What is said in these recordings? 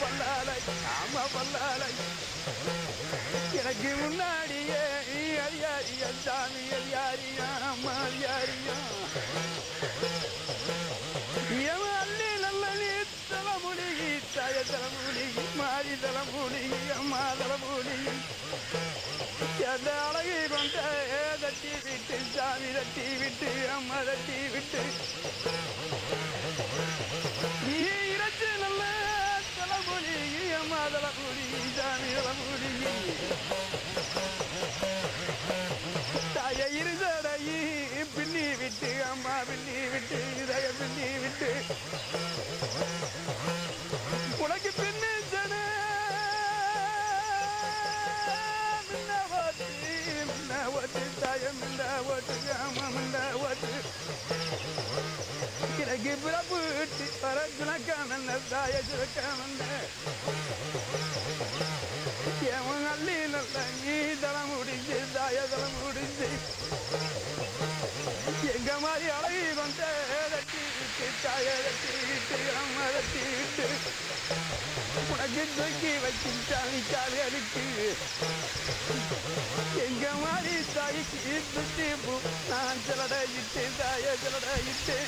பல்லாலை ஆமா பல்லாலை எனக்கு முன்னாடியே அதிகாரியா சாமி அதிகாரியா அம்மா அதிகாரியா எவன் அள்ளி நல்ல நீ தலைமுடிகி தாய மாறி தலைமுடிகி அம்மா தலைமுடிகி. எந்த அழகை கொண்ட தட்டி விட்டு சாமி தட்டி விட்டு அம்மா தட்டி விட்டு. நீ அம்மா தலைமுடி சாமி தலைமுடி தாய இருந்தடையி பின்னி விட்டு அம்மா பின்னி விட்டு இதய பின்னி விட்டு உனக்கு பின்னு ஜன மின்ன ஓட்டு மின்ன ஓட்டு ஓட்டு அம்மா இந்த ஓட்டு கிழக்கு பிறப்பு கட்டி வர சுனக்காமல்ல தாய சுரக்காமல்ல எவன் அள்ளி நல்ல நீ தளம் முடிஞ்சு தாய தளம் முடிஞ்சு எங்க மாதிரி அழகி வந்த தட்டி தாய தட்டி அம்மா தட்டி உனக்கு தூக்கி வச்சு சாமி காலி அழுக்கு எங்க மாதிரி தாய்க்கு சுத்தி நான் சிலடாயிட்டு தாய சிலடாயிட்டு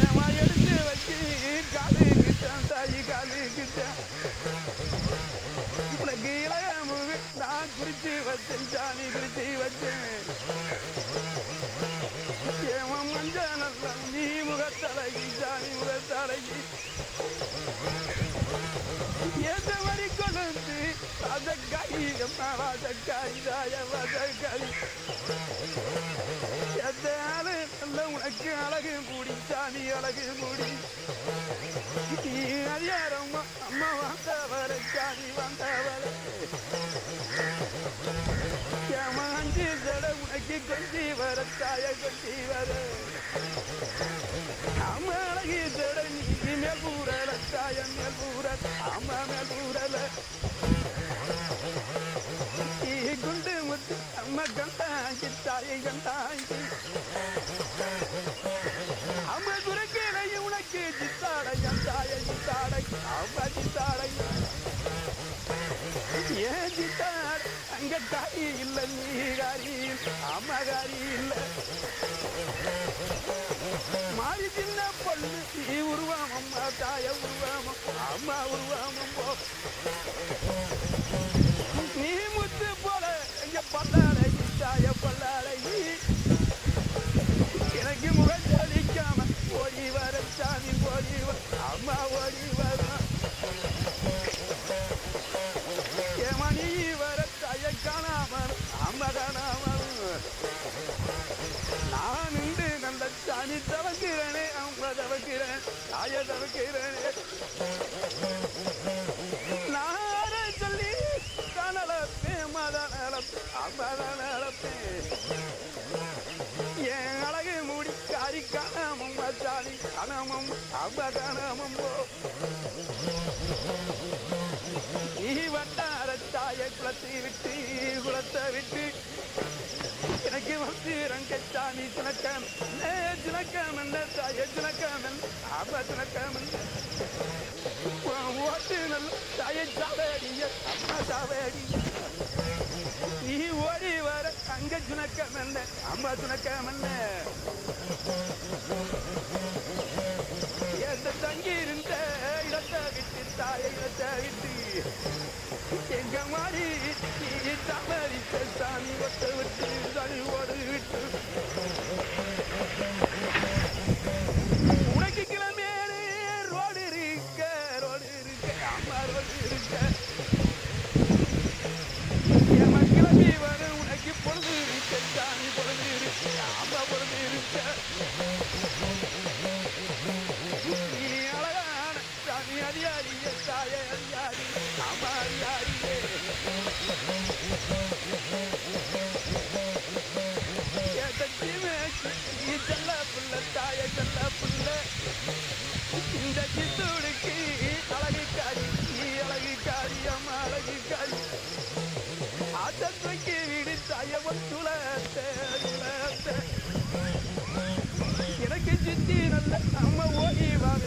ஏமா எடுத்து வச்சு காலு கிட்டான் தாய் காலு கிட்டான் உனக்கு இளையாமு நான் குறிச்சு வச்சேன் சாமி குறிச்சு வச்சேன் ஏமம் மஞ்ச நல்ல நீ முகத்தழகி சாமி முகத்தழகி எந்த வரி கொண்டு ராஜக்காரி அம்மா ராஜக்காரி ராய ராஜக்காரி எந்த ஆளு எனக்கு அழகு மூடி சாமி அழகு மூடி. அதிகாரம் அம்மா வந்தவரை சாமி வந்தவரை ஏமாஞ்சி ஜட உனக்கு கொஞ்சி வர தாய கொஞ்சி வர. அம்மா அழகு ஜட நீ மேல் பூரல தாய மேல் பூரல் அம்மா மேல் பூரல குண்டு முத்து அம்மா கண்டாங்கி தாயை கண்டாங்கி ஏன் அங்க காரி இல்ல நீகாரி அம்மகாரி அம்மா இல்ல. மாறி சின்ன பொண்ணு நீ உருவாம் அம்மா தாய உருவாம் அம்மா உருவாமம் போ நீ முத்து போல எங்க பல்லாடை தாய பல்லாடை எனக்கு முகம் சொல்லிக்காம ஓடி வர சாமி ஓடி அம்மா ஓடி வர நான் நின்று நல்ல சாமி தவக்கிறேனே அவங்கள தவக்கிறேன் தாய தவக்கிறேனே. நானே சொல்லி தானளப்பேன் மதனளப்பேன் அம்மதனளப்பேன் என் அழகு மூடி காரி கணமும் மச்சாணி கணமும் அம்ம கணமும் போ. நீ வட்டார தாய குளத்தை விட்டு குளத்தை விட்டு எனக்கு வந்து ரங்கச்சாமி துணக்கம் ஏ துணக்கம் என்ன தாய துணக்கம் அம்ம துணக்கம் ஓட்டு நல்ல தாய சாவடிய அம்மா சாவடி நீ ஓடி வர அங்க துணக்கம் என்ன அம்மா துணக்கம் என்ன எந்த தங்கி இருந்த இடத்தை விட்டு தாய இடத்தை விட்டு எங்க மாறி நீ தவறித்த சாமி ஒட்ட விட்டு தனி ஓடு விட்டு உனக்கு கிளம்பேனே ரோடு இருக்க ரோடு இருக்க அம்மா ரோடு இருக்க. எனக்கு சித்தி நல்ல அம்மா ஓகே வாங்க.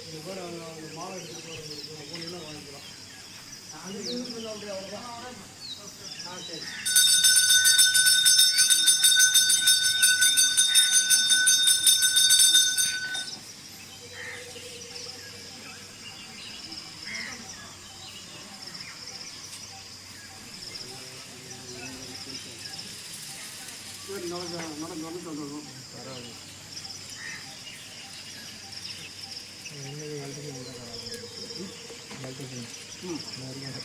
இந்த மாதிரி அவங்க அவங்க மாலை எடுத்து ஆ சரி ఎనిమిది గంటలకు ఎంత కావాలి గంటకి మరి గంట